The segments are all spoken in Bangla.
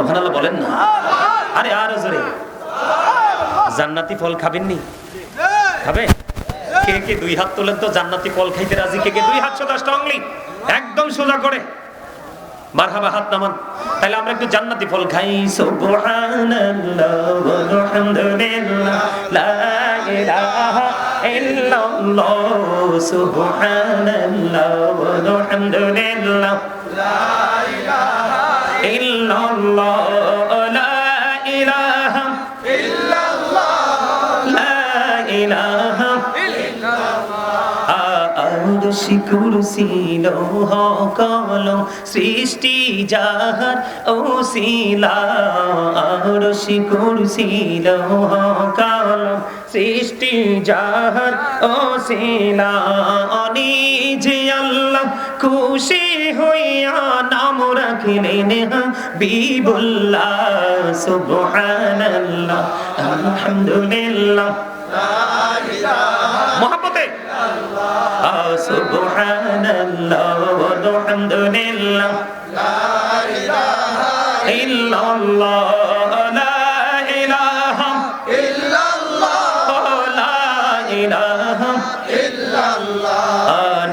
সুবহানাল্লাহ বলেন না। আরে আর জোরে। জান্নাতি ফল খাবেননি? খাবে? কে কে দুই হাত তোলেন তো, জান্নাতি ফল খাইতে রাজি? কে কে দুই হাত সোজা স্ট্রংলি একদম সোজা করে। মারহাবা হাত নামান। তাহলে আমরা একটু জান্নাতি ফল খাই। সুবহানাল্লাহ আলহামদুলিল্লাহ, লা ইলাহা ইল্লাল্লাহ, সুবহানাল্লাহ আলহামদুলিল্লাহ। লা ইলাহা ইল্লাল্লাহ। আরশি কুরসি লৌহ কলম সৃষ্টি যাহার ওসিলা আরশি কুরসি লৌহ কলম সৃষ্টি যাহার ওসিলা নিজে আল্লাহ খুশি হইয়া নাম রাখিলেন হাবিবুল্লাহ সুবহানাল্লাহ আলহামদুলিল্লাহ। মহাপতে সুবহানাল্লাহ walhamdulillah ইল্লাল্লাহ লা ইলাহা। ইল্লাল্লাহ। লা ইলাহা।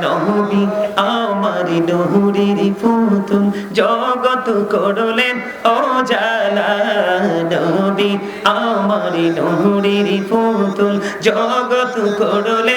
নবী আমার নহরের পুতুল জগত করলেন ও জালা নবী। আমার নহরের জগত করলেন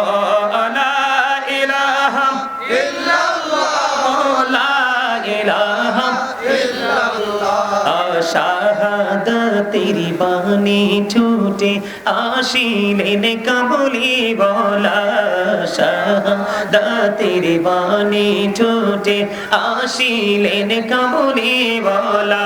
শাহাদাতের বাণী ছুটে আসিলেন কাবুলি বলা শাহাদাতের বাণী ছুটে আসিলেন কাবুলি বলা।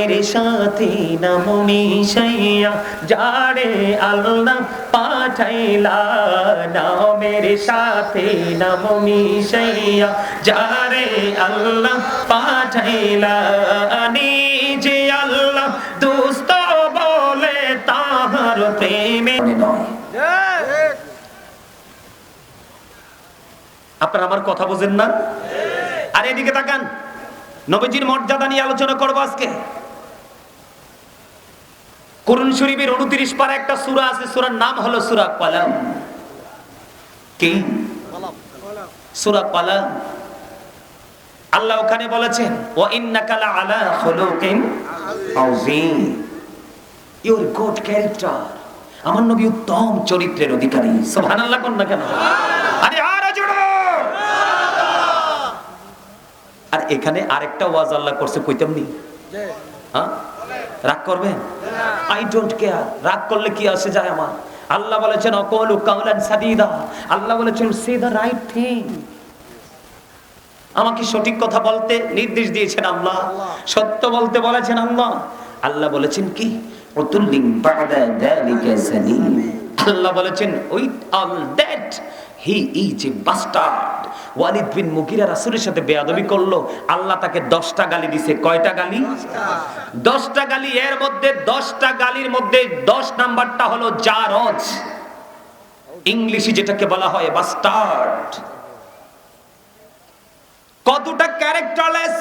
নামের সাথে নাম মিশাইয়া, যারে আল্লাহ পাঠাইলা, নামের সাথে নাম মিশাইয়া, যারে আল্লাহ পাঠাইলা। নিজে আল্লাহ দুস্ত বলে তাহার প্রেমে নয়। আপনারা আমার কথা বোঝেন না? আর এদিকে তাকান, নবীজির মর্যাদা নিয়ে আলোচনা করব আজকে। করুন শরীফের উনত্রিশ পারা একটা সুরা আছে সুরার নাম হলো সুরা কলাম। কি? সুরা কলাম। আল্লাহ ওখানে বলেছেন ও ইন্নাকালা আলা খুলুকিন আযীম। ইউর গুড ক্যারেক্টার আমার নবী উত্তম চরিত্রের অধিকারী। সুবহানাল্লাহ কোন না কেন? আরে আর আর এখানে আরেকটা ওয়াজ আল্লাহ করছে কইতাম নি? হ্যাঁ? রাগ করবেন? আই ডোন্ট কেয়ার রাগ করলে কি আসে যায় আমার? আল্লাহ বলেছেন, অকলু কাউলান সাদিদা। আল্লাহ বলেছেন সে দা রাইট থিং আমাকে সঠিক কথা বলতে নির্দেশ দিয়েছেন আল্লাহ। সত্য বলতে বলেছেন আল্লাহ। আল্লাহ বলেছেন কি? উতুল্লিং বাদা যালিকা সালিম আল্লাহ বলেছেন with all that he is a bastard Walid bin Mughira রাসূলের সাথে বেয়াদবি করল। আল্লাহ তাকে 10টা গালি দিছে। কয়টা গালি? 10টা গালি। এর মধ্যে 10টা গালির মধ্যে 10 নাম্বারটা হলো জারজ। ইংলিশে যেটাকে বলা হয় বাস্টার্ড কতটা ক্যারেক্টারলেস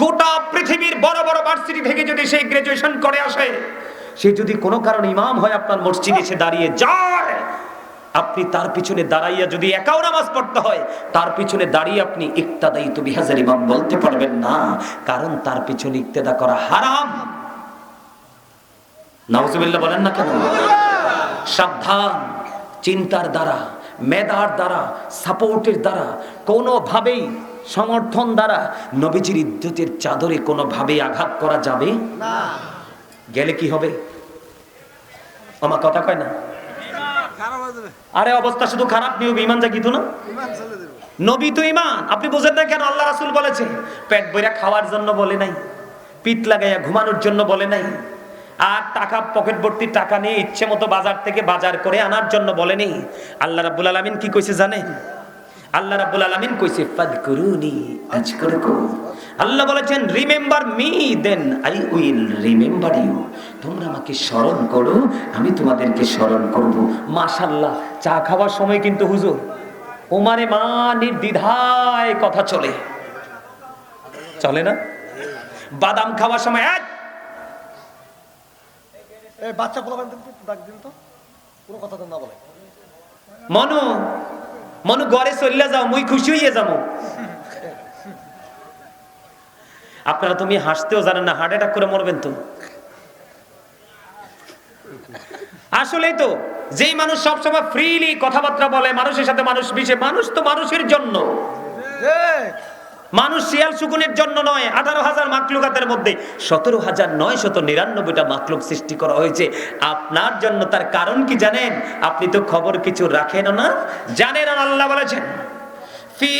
গোটা পৃথিবীর বড় বড় ভার্সিটি থেকে যদি সেই গ্রাজুয়েশন করে আসে সে যদি কোনো কারণে ইমাম হয় আপনার মসজিদে এসে দাঁড়িয়ে যায়। আপনি তার পিছনে দাঁড়াইয়া যদি একাও নামাজ পড়তে হয় তার পিছনে দাঁড়িয়ে আপনি ইক্তাদাই তো বিহাজার ইমাম বলতে পারবেন না কারণ তার পিছনে ইক্তেদা করা হারাম। নাউজুবিল্লাহ বলেন না কেন? সাবধান চিন্তার দ্বারা মেধার দ্বারা সাপোর্টের দ্বারা কোনোভাবেই সমর্থন দ্বারা নবীজির ইদ্যুতের চাদরে কোনোভাবেই আঘাত করা যাবে? না। গেলে কি হবে? আমার কথা কয় না। আরে অবস্থা শুধু খারাপ নিয়ে ইমান জাগিত না? নবী তো ইমান আপনি বোঝেন না কেন আল্লাহ রাসুল বলেছে পেট বইরা খাওয়ার জন্য বলে নাই পিঠ লাগাইয়া ঘুমানোর জন্য বলে নাই আর টাকা পকেট ভর্তি টাকা নিয়ে ইচ্ছে মতো বাজার থেকে বাজার করে আনার জন্য বলেনি আল্লাহ রাবুল আলমিন কি কইছে জানেন? আল্লাহ রাব্বুল আলামিন কইছে ফাদকুরুনি আজকুরকুম। আল্লাহ বলেছেন remember me then I will remember you তোমরা আমাকে স্মরণ করো আমি তোমাদেরকে স্মরণ করব। মাশাআল্লাহ চা খাওয়ার সময় কিন্তু হুজুর ওমারে মা নির্দ্বিধায় কথা চলে। চলে না? বাদাম খাওয়ার সময় এক বাচ্চা পোলা ডাক দিন তো। কোনো কথা তো না বলে। মনু মনু ঘরে চললে যাও, মুই খুশি হইয়ে যাব। আপনারা তুমি হাসতেও জানেন না হার্ট অ্যাটাক করে মরবেন তো। আসলেই তো, যেই মানুষ সবসময় ফ্রিলি কথাবার্তা বলে, মানুষের সাথে মানুষ মিশে, মানুষ তো মানুষের জন্য। মানুষ শিয়াল শুকুনের জন্য নয়, আঠারো হাজার মাকলুকাতের মধ্যে। সতেরো হাজার নয় শত নিরানব্বইটা মাকলুক সৃষ্টি করা হয়েছে। আপনার জন্য তার কারণ কি জানেন? আপনি তো খবর কিছু রাখেন না, জানেন আল্লাহ বলেছেন, ফি।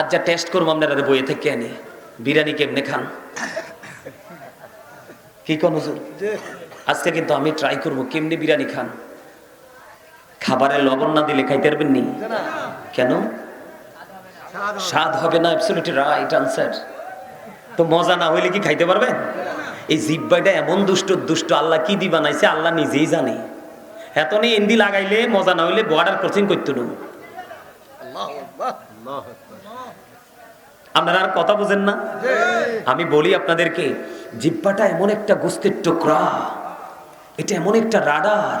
আজ যা টেস্ট করব, আপনারা বইয়ে থেকে আনি। বিরিয়ানি কেমনে খান? কি কোন আজকে কিন্তু আমি ট্রাই করব, কেমনি বিরিয়ানি খান? খাবারে লবণ না দিলে খাইতে পারবেন নি? কেন? স্বাদ হবে। না অ্যাবসলিউটলি রাইট আনসার তো মজা না হইলে কি খাইতে পারবেন? এই জিব্বাইটা এমন দুষ্ট দুষ্ট, আল্লাহ কি দি বানাইছে আল্লাহ নিজেই জানে। এত নেই এন্দি লাগাইলে মজা না হইলে বর্ডার ক্রসিং করতে নো আল্লাহু আপনারা আর কথা বুঝেন না? আমি বলি আপনাদেরকে, জিব্বাটা এমন একটা গোস্তের টুকরা, এটা এমন একটা রাডার,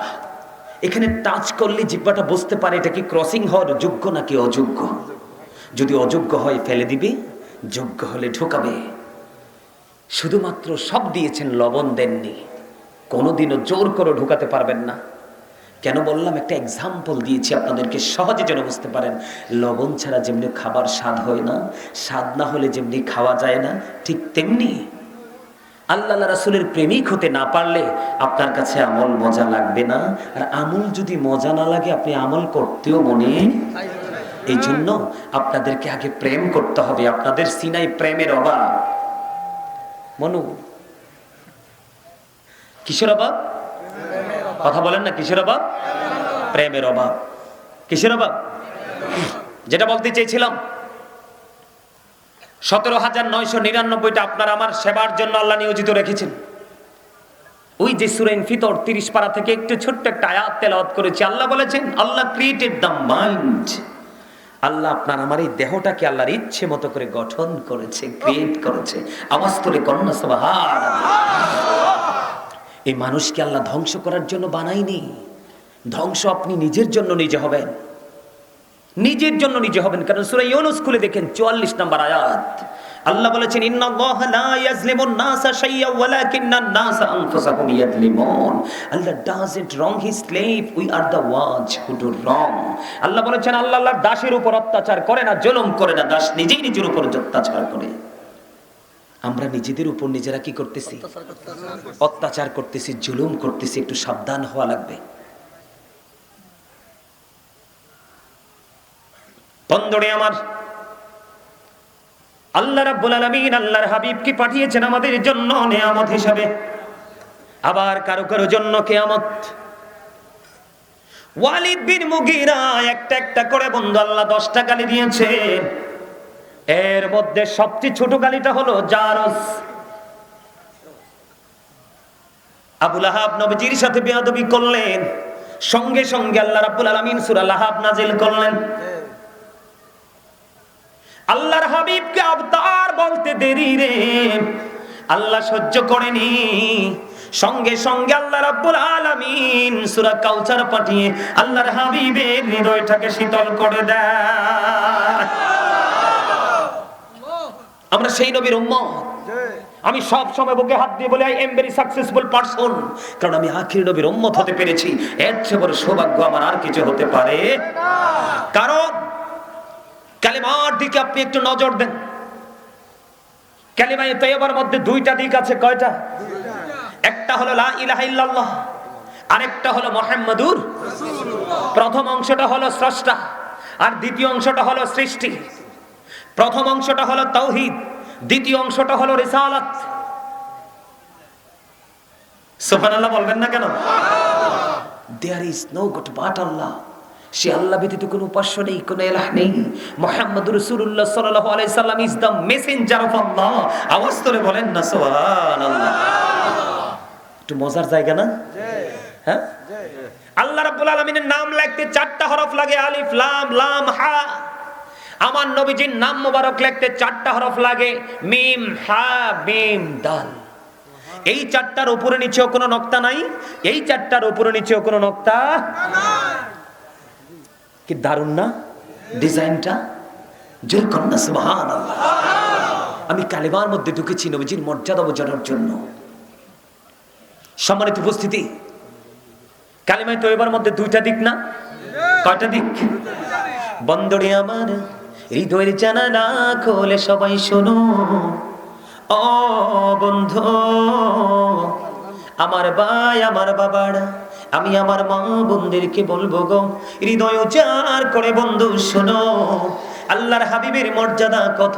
এখানে টাচ করলে জিব্বাটা বুঝতে পারে এটা কি ক্রসিং হওয়ার যোগ্য নাকি অযোগ্য। যদি অযোগ্য হয় ফেলে দিবে, যোগ্য হলে ঢোকাবে। শুধুমাত্র সব দিয়েছেন লবণ দেননি, কোনোদিনও জোর করে ঢুকাতে পারবেন না। কেন বললাম? একটা এক্সাম্পল দিয়েছি, আপনাদেরকে সহজে যেন বুঝতে পারেন। লবণ ছাড়া যেমনি খাবার স্বাদ হয় না, স্বাদ না হলে যেমনি খাওয়া যায় না, ঠিক তেমনি আল্লাহ রাসুলের প্রেমিক হতে না পারলে আপনার কাছে আমল মজা লাগবে না। আর আমল যদি মজা না লাগে, আপনি আমল করতেও মনে এই জন্য আপনাদেরকে আগে প্রেম করতে হবে। আপনাদের সিনাই প্রেমের অভাব। মনু, কিসের অভাব? কথা বলেন না, কিসের অভাব? প্রেমের অভাব। কিসের অভাব? যেটা বলতে চেয়েছিলাম, সতেরো হাজার নয়শো নিরানব্বইটা আপনার আমার সেবার জন্য আল্লাহ নিয়োজিত রেখেছেন। ওই যে সুরেন ফিতর তিরিশ পাড়া থেকে একটু ছোট্ট একটা আয়াত তেলাওয়াত করেছি, আল্লাহ বলেছেন, আল্লাহ ক্রিয়েটেড দ্য মাইন্ড আল্লাহ আপনার আমার এই দেহটাকে আল্লাহর ইচ্ছে মতো করে গঠন করেছে ক্রিয়েট করেছে। আওয়াজ করে কন্যা সবাহার এই মানুষকে আল্লাহ ধ্বংস করার জন্য বানাইনি ধ্বংস আপনি নিজের জন্য নিজে হবেন। নিজের জন্য নিজে হবেন। কারণ সূরা ইউনূস খুলে দেখেন 44 নম্বর আয়াত। আল্লাহ বলেছেন Allah slave we are the who আল্লাহ বলেছেন আল্লাহ, দাসের উপর অত্যাচার করে না, জলম করে না, দাস নিজেই নিজের উপর অত্যাচার করে। আমরা নিজেদের উপর নিজেরা কি করতেছি? অত্যাচার করতেছি, জুলুম করতেছি, একটু সাবধান হওয়া লাগবে। আমার, আল্লাহ রাব্বুল আলামিন আল্লাহর হাবিবকে পাঠিয়েছেন আমাদের জন্য নিয়ামত হিসাবে। আবার কারও কারও জন্য কিয়ামত। ওয়ালিদ বিন মুগিরা একটা একটা করে বন্ধু আল্লাহ দশটা গালি দিয়েছেন। এর মধ্যে সবচেয়ে ছোট গালিটা হলো জারস আবুল আহাব নবীজির সাথে বেয়াদবি করলেন। সঙ্গে সঙ্গে আল্লাহ রাব্বুল আলামিন সূরা লাহাব নাজিল করলেন। আল্লাহর হাবিবকে আবতার বলতে দেরি রে। আল্লাহ সহ্য করেনি। সঙ্গে সঙ্গে আল্লাহ রাব্বুল আলামিন সূরা কাউসার পাঠিয়ে আল্লাহর হাবিবের হৃদয়টাকে শীতল করে দেয়। আমরা সেই নবীর উম্মত। আমি সব সময় বুকে হাত দিয়ে বলি I am very successful person কারণ আমি আখির নবীর উম্মত হতে পেরেছি। এর চেয়ে বড় সৌভাগ্য আমার আর কিছু হতে পারে কারণ, কালেমার দিকে আপনি একটু নজর দেন। কালেমায়ে তৈয়বার মধ্যে দুইটা দিক আছে, কয়টা? একটা হলো লা ইলাহা ইল্লাল্লাহ, আরেকটা হলো মুহাম্মাদুর প্রথম অংশটা হলো স্রষ্টা, আর দ্বিতীয় অংশটা হলো সৃষ্টি। প্রথম অংশটা হলো তাওহীদ দ্বিতীয় অংশটা হলো রিসালাত। সুবহানাল্লাহ বলবেন না কেন? There is no god but Allah সে আল্লাহ ব্যতীত কোনো উপাস্য নেই কোনো এলাহ নেই। মোহাম্মদ রসুল্লাহ সাল্লাল্লাহু আলাইহি সাল্লাম is the messenger of Allah আওয়াজ করে বলেন না সুবহানাল্লাহ। একটু মজার জায়গা না? হ্যাঁ? আল্লাহ রাব্বুল আলামিনের নাম লিখতে চারটা হরফ লাগে আলিফ লাম লাম হা। আমার নবীজির নাম মোবারক লিখতে চারটা হরফ লাগে, মিম, হা, মিম দাল এই চারটার উপরে নিচেও কোনো নক্তা নাই, এই চারটার উপরে নিচেও কোনো নক্তা কি দারুণ না? ডিজাইনটা? জোর কন্যা সুবহান আমি কালেমার মধ্যে ঢুকেছি নবীজির মর্যাদা বোঝানোর জন্য। সম্মানিত উপস্থিতি, কালিমায় তো এবার মধ্যে দুইটা দিক না? কয়টা দিক? বন্দরে আমার হৃদয়ের জানালা খোলে সবাই শোনো। ও বন্ধু, আমার ভাই, আমার বাবারা, আমি আমার মা বোনদেরকে বলব গো, হৃদয় উজাড় করে বন্ধু শোনো। আল্লাহর হাবিবের মর্যাদা কত?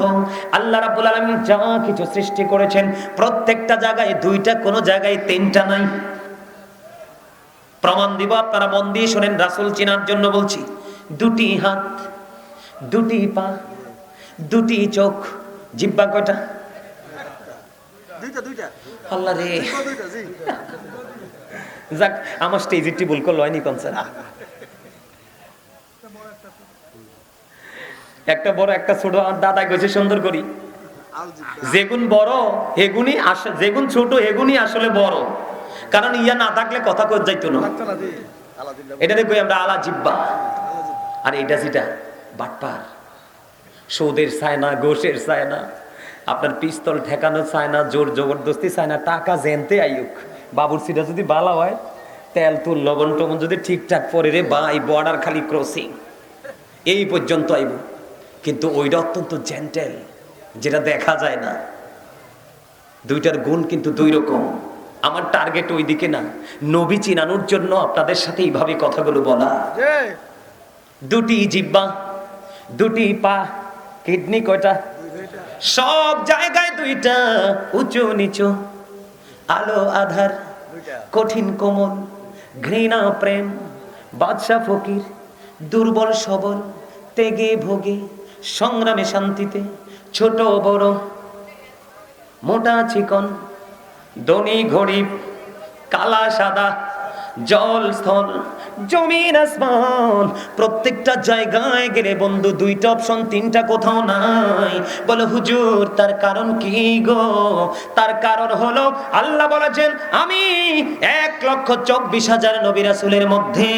আল্লাহ রাব্বুল আলামিন যা কিছু সৃষ্টি করেছেন, প্রত্যেকটা জায়গায়, দুইটা কোনো জায়গায়, তিনটা নাই। প্রমাণ দিব আপনারা, মন দিয়ে শোনেন, রাসূল চিনার জন্য বলছি, দুটি হাত। দুটি পা দুটি চোখ জিব্বা কয়টা? আল্লাহ রে। যাক আমার ভুল করল হয়নি কনসার্ট একটা বড় একটা ছোট আর দাদা গেছে সুন্দর করি। যেগুন বড় আস- যেগুন ছোট এগুনি আসলে বড়। কারণ ইয়া না থাকলে কথা কর যাইতো না। আলাদিন এটা দেখব আমরা আলা জিব্বা আর এটা যেটা? বাটপার। সৌদের চায় না গোশের চায় না আপনার পিস্তল ঠেকানো চায় না জোর জবরদস্তি চায় না টাকা জেনতে আইুক বাবুর সিটা যদি বালা হয় তেল তুল লবণ টবণ যদি ঠিকঠাক পরে রে বাই বর্ডার খালি ক্রসিং এই পর্যন্ত আইব। কিন্তু ওইটা অত্যন্ত জেন্টেল যেটা দেখা যায় না। দুইটার গুণ কিন্তু দুই রকম। আমার টার্গেট ওই দিকে না। নবী চিনানোর জন্য আপনাদের সাথে এইভাবে কথাগুলো বলা। দুটি জিব্বা দুটি পা, কিডনি কয়টা? সব জায়গায় দুইটা, উঁচু নিচু। আলো, আধার, কঠিন কোমল, ঘৃণা, প্রেম, বাদশা, ফকির, দুর্বল, সবল, তেগে, ভোগে, সংগ্রামে শান্তিতে, ছোট, বড়, মোটা, চিকন দনি গরিব, কালা, সাদা জল স্থল জমিন আসমান। প্রত্যেকটা জায়গায় গেলে বন্ধু দুইটা অপশন তিনটা কোথাও নাই। বলে হুজুর তার কারণ কি গো? তার কারণ হলো আল্লাহ বলেছেন আমি এক লক্ষ চব্বিশ হাজার নবী রাসূলের মধ্যে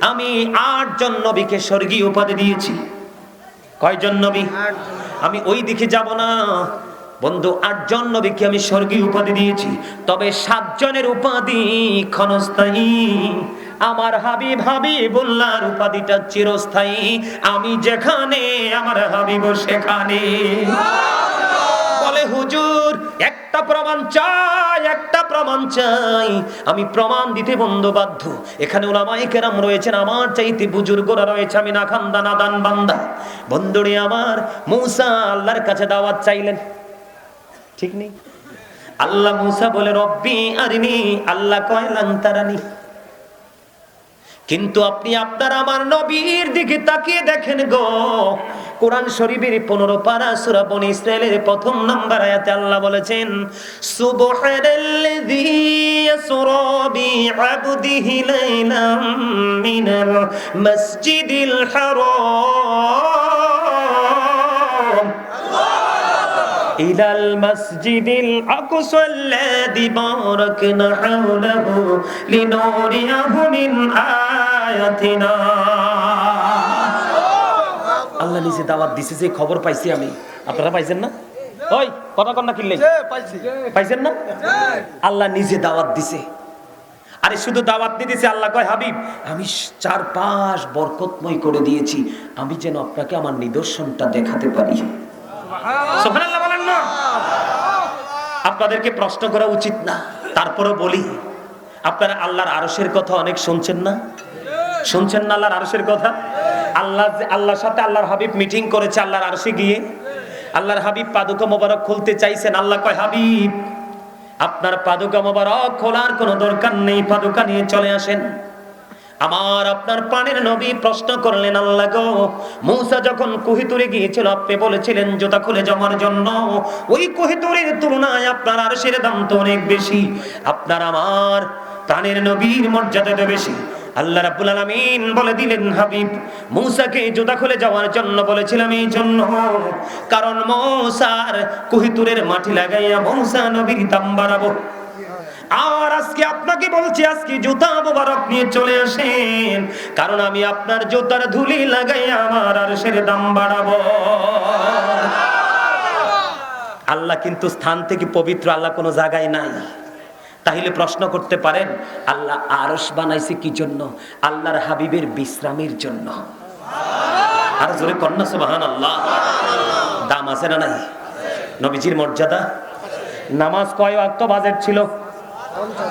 আমি আটজন নবীকে স্বর্গীয় উপাধি দিয়েছি। কয়জন নবী? আমি ওই দিকে যাব না। বন্ধু, আটজন নবীকে আমি স্বর্গীয় উপাধি দিয়েছি, তবে সাতজনের উপাধি ক্ষণস্থায়ী। আমার হাবিব হাবিবুল্লাহর উপাধিটা চিরস্থায়ী। আমি যেখানে, আমার হাবিব সেখানে। বলে, হুজুর, একটা প্রমাণ চাই, একটা প্রমাণ চাই। আমি প্রমাণ দিতে বন্ধ বাধ্য। এখানে ওলামাই কেরাম রয়েছেন, আমার চাইতে বুজুর্গরা রয়েছে, আমি না খান্দা, না দান বান্দা বন্ধুরে আমার, মৌসা আল্লাহর কাছে দাওয়াত চাইলেন। ঠিক নেই? আল্লাহ মুসা বলে, রব্বি আরিনি। আল্লাহ কয়লান তারানি কিন্তু আপনি আপনার আমার নবীর দিকে তাকিয়ে দেখেন গো। কোরআন শরীফের পনেরো পারা সুরা বনি ইসরায়েলের প্রথম নাম্বার আয়াতে আল্লাহ বলেছেন, সুবহানাল্লাযী ইয়াসরা ইলাল মাসজিদিল আকসাল্লাযী বারাকনা হাওলাহু লিনুরিয়াহু মিন আয়াতিনা। আল্লাহ নিজে দাওয়াত দিছে যে খবর পাইছি আমি। আপনারা পাইছেন না? ওই কথা কন্যা কিনলে পাইছেন না? আল্লাহ নিজে দাওয়াত দিছে। আরে শুধু দাওয়াত দিয়ে দিছে আল্লাহ কয় হাবিব আমি চার পাঁচ বরকতময় করে দিয়েছি। আমি যেন আপনাকে আমার নিদর্শনটা দেখাতে পারি। সুবহানাল্লাহ। বলেন না। আপনাদেরকে প্রশ্ন করা উচিত না। তারপরে বলি, আপনারা আল্লাহর আরসের কথা অনেক শুনছেন না? শুনছেন না আল্লাহর আরসের কথা? আল্লাহ আল্লাহর সাথে আল্লাহর হাবিব মিটিং করেছে আল্লাহর আরশে গিয়ে। আল্লাহর হাবিব পাদুকা মোবারক খুলতে চাইছেন। আল্লাহ কয়, হাবিব, আপনার পাদুকা মোবারক খোলার কোনো দরকার নেই। পাদুকা নিয়ে চলে আসেন। আমার আপনার পানের নবী প্রশ্ন করলেন, আল্লাহ গো, মূসা যখন কুহিতুরে গিয়েছিল, আপনি বলেছিলেন, জুতা খুলে যাওয়ার জন্য। ওই কুহিতুরের তুলনায় আপনার আর সের দাম তো অনেক বেশি। আপনার আমার প্রাণের নবীর মর্যাদা তো বেশি। আল্লাহ রাব্বুল আলামিন বলে দিলেন, হাবিব, মূসাকে জুতা খুলে যাওয়ার জন্য বলেছিলাম এই জন্য। কারণ মূসার কুহিতুরের মাটি লাগাইয়া মূসা নবীর দাম বাড়াবো। আর আজকে আপনাকে বলছি, আজকে জুতা মোবারক নিয়ে চলে আসেন। কারণ আমি আপনার জুতার ধুলি লাগাই, আমার আর সের দাম বাড়াবো। আল্লাহ কিন্তু স্থান থেকে পবিত্র আল্লাহ কোনো জায়গায় নাই। তাহলে প্রশ্ন করতে পারেন, আল্লাহ আরস বানাইছে কি জন্য? আল্লাহর হাবিবের বিশ্রামের জন্য। আর জোরে কন্যা সুবাহান আল্লাহ দাম আছে না নাই? নবীজির মর্যাদা? নামাজ কয় ওয়াক্ত বাজেট ছিল?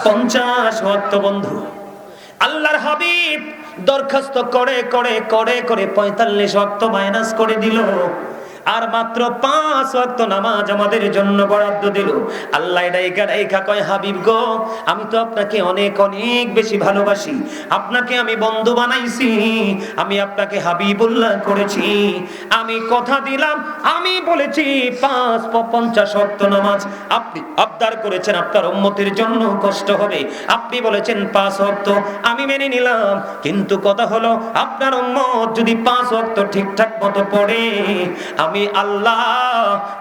পঞ্চাশ ভক্ত বন্ধু। আল্লাহর হাবিব দরখাস্ত করে করে করে করে পঁয়তাল্লিশ ভক্ত মাইনাস করে দিল। আর মাত্র পাঁচ ওয়াক্ত নামাজ আমাদের জন্য বরাদ্দ দিল। আল্লাহ ডাইকা ডাইকা কয়, হাবিব গো, আমি তো আপনাকে অনেক অনেক বেশি ভালোবাসি। আপনাকে আমি বন্ধু বানাইছি, আমি আপনাকে হাবিবুল্লাহ করেছি। আমি কথা দিলাম, আমি বলেছি, পাঁচ পঞ্চাশ ওয়াক্ত নামাজ আপনি আবদার করেছেন, আপনার উম্মতের জন্য কষ্ট হবে। আপনি বলেছেন পাঁচ ওয়াক্ত, আমি মেনে নিলাম। কিন্তু কথা হলো, আপনার উম্মত যদি পাঁচ ওয়াক্ত ঠিকঠাক মতো পড়ে আমি আল্লাহ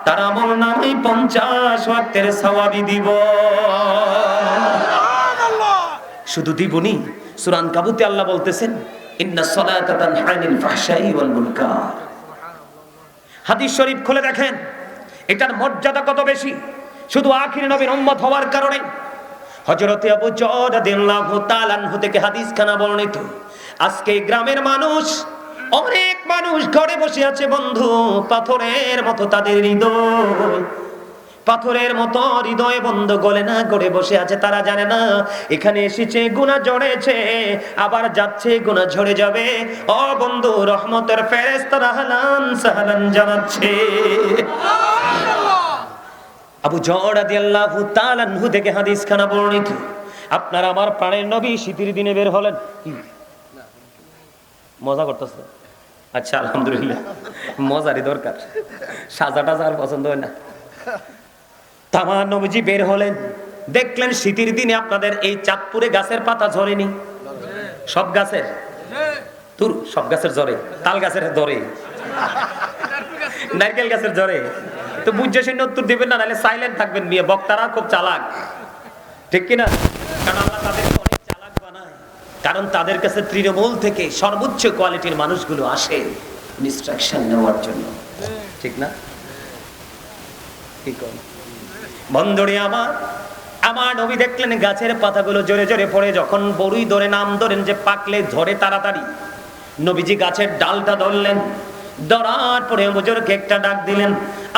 তার আমল নামে পঞ্চাশ ওয়াক্তের সওয়াবি দিব। শুধু দিবনি সুরান কাবুতে আল্লাহ বলতেছেন ইন্না সলাতা ফাহশাই ওয়াল মুনকার। হাদিস শরীফ খুলে দেখেন এটার মর্যাদা কত বেশি? শুধু আখির নবীর উম্মত হওয়ার কারণে। হযরতে আবু জর রাদিয়াল্লাহু তাআলা থেকে হাদিস খানা বর্ণিত আজকে গ্রামের মানুষ অনেক মানুষ ঘরে বসে আছে বন্ধু, পাথরের মতো তাদের হৃদয়। পাথরের মতো হৃদয় বন্ধ গলে না করে বসে আছে তারা জানে না। এখানে এসেছে, গুণা জড়েছে, আবার যাচ্ছে, গুণা ঝরে যাবে। ও বন্ধু, রহমতের ফেরেস্তারা হালান সাহালান জানাচ্ছে। আবু জরাদি আল্লাহ তালানহু থেকে হাদিস খানা বর্ণিত, আপনার আমার প্রাণের নবী শীতের দিনে বের হলেন? মজা করতেছে। আচ্ছা আলহামদুলিল্লাহ। মজারই দরকার। সাজা টাজা আর পছন্দ হয় না। তামার নবীজি বের হলেন। দেখলেন শীতের দিনে আপনাদের এই চাঁদপুরে গাছের পাতা ঝরেনি। সব গাছের? তুর সব গাছের জ্বরে, তাল গাছের ধরে নারকেল গাছের জ্বরে। তো বুঝছে শুনে উত্তর দিবেন না, নাহলে সাইলেন্ট থাকবেন বিয়ে বক্তারা খুব চালাক। ঠিক কিনা কারণ আল্লাহ তাদেরকে অনেক চালাক বানায় কারণ তাদের কাছে তৃণমূল থেকে সর্বোচ্চ কোয়ালিটির মানুষগুলো আসে ইনস্ট্রাকশন নেওয়ার জন্য। ঠিক না? বন্ধুরে আমার আমার নবী দেখলেন গাছের পাতাগুলো জোরে জোরে পড়ে, যখন বড়ুই ধরে নাম ধরেন যে পাকলে ঝরে তাড়াতাড়ি। নবীজি গাছের ডালটা ধরলেন, ধরার পরে আবুজরকে একটা ডাক দিলেন,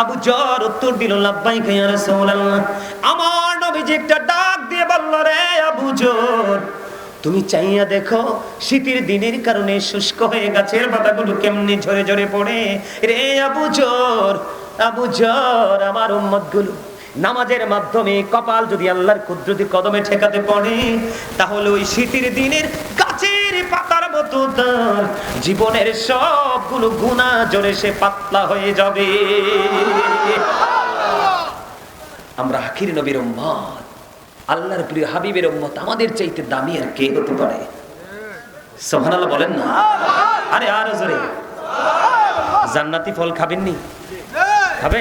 আবু জর, উত্তর দিল লাব্বাই খাইয়া আমার নবীজি একটা ডাক দিয়ে বলল, রে আবু জর তুমি চাইয়া দেখো, শীতের দিনের কারণে শুষ্ক হয়ে গাছের পাতাগুলো কেমনি ঝরে ঝরে পড়ে। রে আবু জোর আবু জোর, আমার উম্মতগুলো নামাজের মাধ্যমে কপাল যদি আল্লাহর কুদরতি কদমে ঠেকাতে পড়ে, তাহলে ওই শীতের দিনের গাছের পাতার মতো তার জীবনের সবগুলো গুণা জোরে সে পাতলা হয়ে যাবে। আমরা আখির নবীর উম্মত। আল্লাহর প্রিয় হাবিবের উম্মত আমাদের চাইতে দামি আর কে হতে পারে? সোহানাল্লাহ বলেন না। আরে আর জোরে। জান্নাতি ফল খাবেননি? খাবে?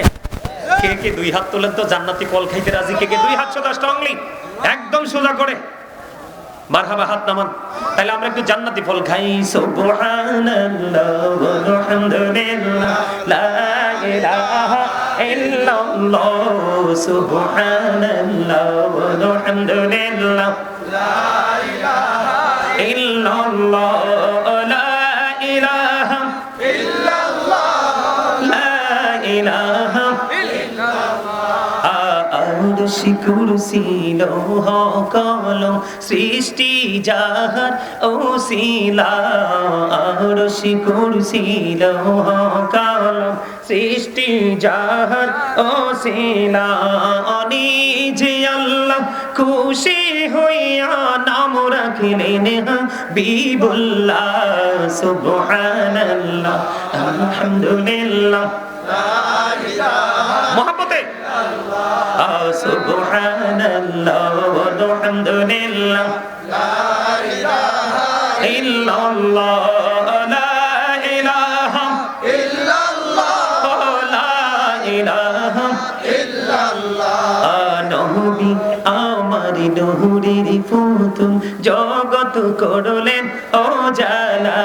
কে কে দুই হাত তোলেন তো জান্নাতি ফল খাইতে রাজি? কে কে দুই হাত সোজা স্ট্রংলি একদম সোজা করে। মারহাবা, হাত নামান। তাহলে আমরা একটু জান্নাতি ফল খাই। সুবহানাল্লাহ। ইল্লাল্লাহ সুবহানাল্লাহ, আলহামদুলিল্লাহ। লা ইলাহা ইল্লাল্লাহ, লা ইলাহা। লা ইলাহা আরশি কুরসি, লৌহ কলম, সৃষ্টি যাহার ওসিলা আরশি কুরসি, লৌহ কলম। সৃষ্টি যাহার ওসিলা নিজে আল্লাহ খুশি হইয়া নাম রাখিলেন বিবুল্লাহ সুবহানাল্লাহ আলহামদুলিল্লাহ। মোহাম্মতে সুবহানাল্লাহ করলেন ও জালা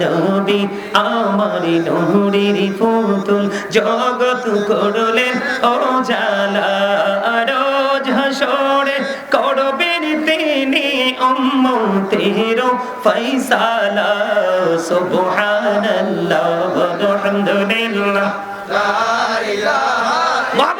নবী আমার নহরের পুতুল জগত করলেন ও জালা রোজ হাসরে করবেন তিনি উম্মতের ফয়সালা সুবহানাল্লাহ walhamdulillah মোহাম্মদে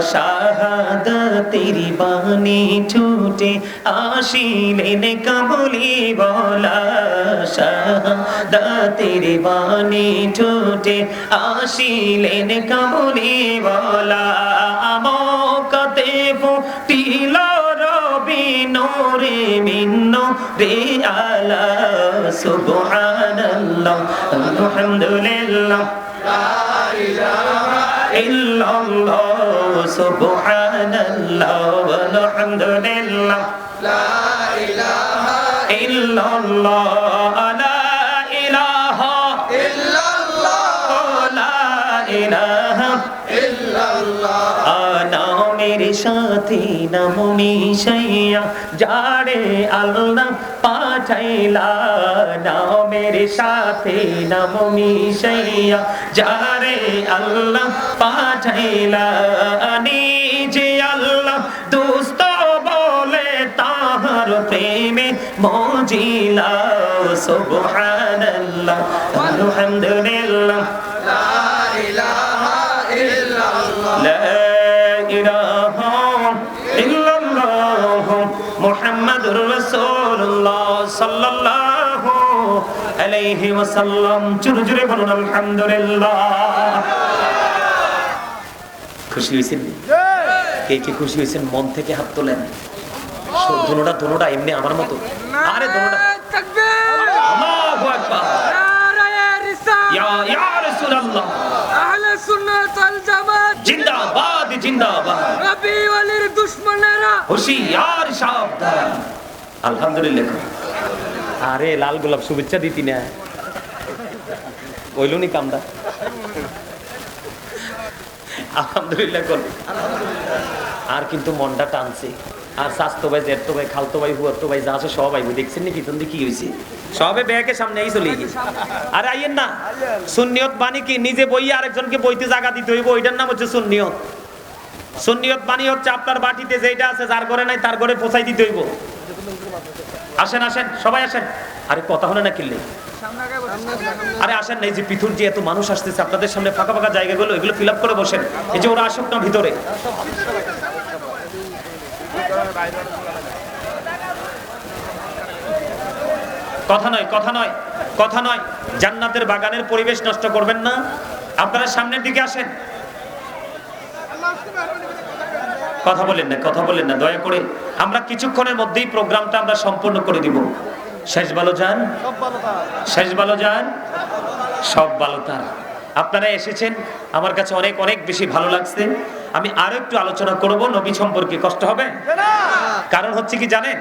শাহাদাতের বাণী ছুটে আসিলেন কাবুলি বলা। শাহাদাতের বাণী ছুটে আসিলেন কাবুলি বলা। আমকতে ফুটিল রবি নোরে মিন্ন রে আলা। আলহামদুলিল্লাহ। Illallah subhanallah walhamdulillah la ilaha illallah la ilaha illallah la ilaha নামের সাথে নাম মিশাইয়া যারে আল্লাহ পাঠাইলা নামের সাথে নাম মিশাইয়া যারে আল্লাহ পাঠাইলা নিজে আল্লাহ দুস্ত বলে তাহার প্রেমে মজিলা। সুবহানাল্লাহ বলুন আলহামদুলিল্লাহ। খুশি হয়েছেন? কে কে খুশি হয়েছেন? মন থেকে হাত তোলেন। দোনোটা দোনোটা এমনি আমার মতো। আরে ইয়া ইয়া হুশিয়ার সাবধান। আলহামদুলিল্লাহ। আরে লাল গোলাপ শুভেচ্ছা দিতি না। কইল নি কামদা। আলহামদুলিল্লাহ কর আর কিন্তু মনটা টানছে। আর স্বাস্থ্য ভাই জেঠতো ভাই খালতো ভাই হুয়াতো ভাই যা আছে সব আইবো। দেখছেন নি পিছন দিয়ে কি হয়েছে সবে ব্যাগের সামনে এই চলে গেছে আরে আইয়েন না। সুন্নিয়ত বাণী কি? নিজে বই আরেকজনকে বইতে জায়গা দিতে হইব? ওইটার নাম হচ্ছে সুন্নিয়ত। সুন্নিয়ত বাণী হচ্ছে আপনার বাটিতে যেটা আছে, যার ঘরে নাই, তার ঘরে পৌঁছাই দিতে হইব। আসেন আসেন, সবাই আসেন। আরে কথা হলে না কিনলে আরে আসেন না, এই যে পিথুর যে এত মানুষ আসতেছে, আপনাদের সামনে ফাঁকা ফাঁকা জায়গাগুলো, এগুলো ফিল করে বসেন। এই যে ওরা আসুক না ভিতরে। কথা নয় কথা নয় কথা নয়। জান্নাতের বাগানের পরিবেশ নষ্ট করবেন না। আপনারা সামনের দিকে আসেন। কথা বলেন না, কথা বলেন না, দয়া করে। আমরা কিছুক্ষণের মধ্যেই প্রোগ্রামটা আমরা সম্পূর্ণ করে দিব। শেষ ভালো যান। সব ভালো তার। শেষ ভালো যান। সব ভালো তার। আপনারা এসেছেন আমার কাছে অনেক অনেক বেশি ভালো লাগছে। আমি আরও একটু আলোচনা করব নবী সম্পর্কে কষ্ট হবে? কারণ হচ্ছে কি জানেন?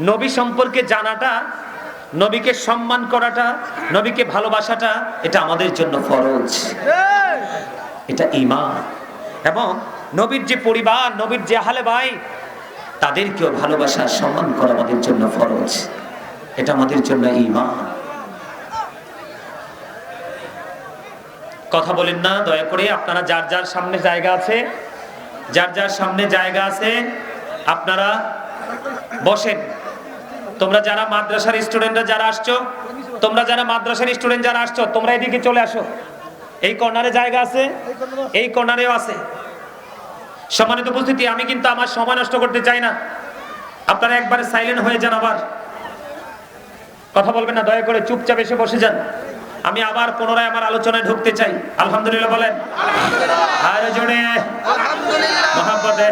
নবী সম্পর্কে জানাটা নবীকে সম্মান করাটা নবীকে ভালোবাসাটা এটা আমাদের জন্য ফরজ। এটা ইমান এবং নবীর যে পরিবার নবীর যে আহলে ভাই তাদেরকেও ভালোবাসা সম্মান করা আমাদের জন্য ফরজ। এটা আমাদের জন্য ইমান কথা বলেন না, দয়া করে আপনারা যার যার সামনে জায়গা আছে, যার যার সামনে জায়গা আছে, আপনারা বসেন। তোমরা যারা মাদ্রাসার স্টুডেন্টরা যারা আসছো, তোমরা যারা মাদ্রাসার স্টুডেন্ট যারা আসছো, তোমরা এদিকে চলে আসো। এই কর্নারে জায়গা আছে, এই কর্নারেও আছে। সম্মানিত উপস্থিতি আমি কিন্তু আমার সময় নষ্ট করতে চাই না। আপনারা একবারে সাইলেন্ট হয়ে যান আবার। কথা বলবেন না দয়া করে চুপচাপ এসে বসে যান। আমি আবার পুনরায় আমার আলোচনায় ঢুকতে চাই। আলহামদুলিল্লাহ বলেন। আর জোরে। মহাব্বতে।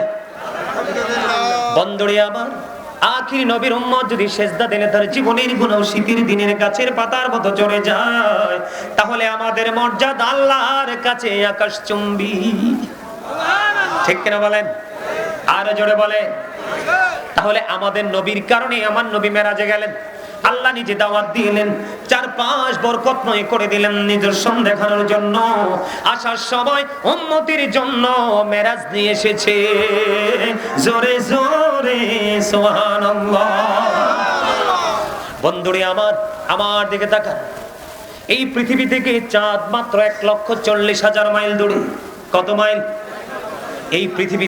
বন্দরে আমার আখির নবীর উম্মত যদি সেজদা দিলে তার জীবনের গুণ শীতের দিনের গাছের পাতার মতো চড়ে যায়। তাহলে আমাদের মর্যাদা আল্লাহর কাছে আকাশ চুম্বি ঠিক কিনা বলেন? আর জোরে বলে তাহলে আমাদের নবীর কারণে আমার নবী মেরাজে গেলেন। আল্লাহ নিজে দাওয়াত দিলেন। চার পাঁচ বরকত নয় করে দিলেন নিদর্শন দেখানোর জন্য। আসার সময় উন্নতির জন্য মেরাজ নিয়ে এসেছে। জোরে জোরে, সুবহানাল্লাহ। বন্ধুরে আমার আমার দিকে তাকান। এই পৃথিবী থেকে চাঁদ মাত্র এক লক্ষ চল্লিশ হাজার মাইল দূরে। কত মাইল? এই পৃথিবী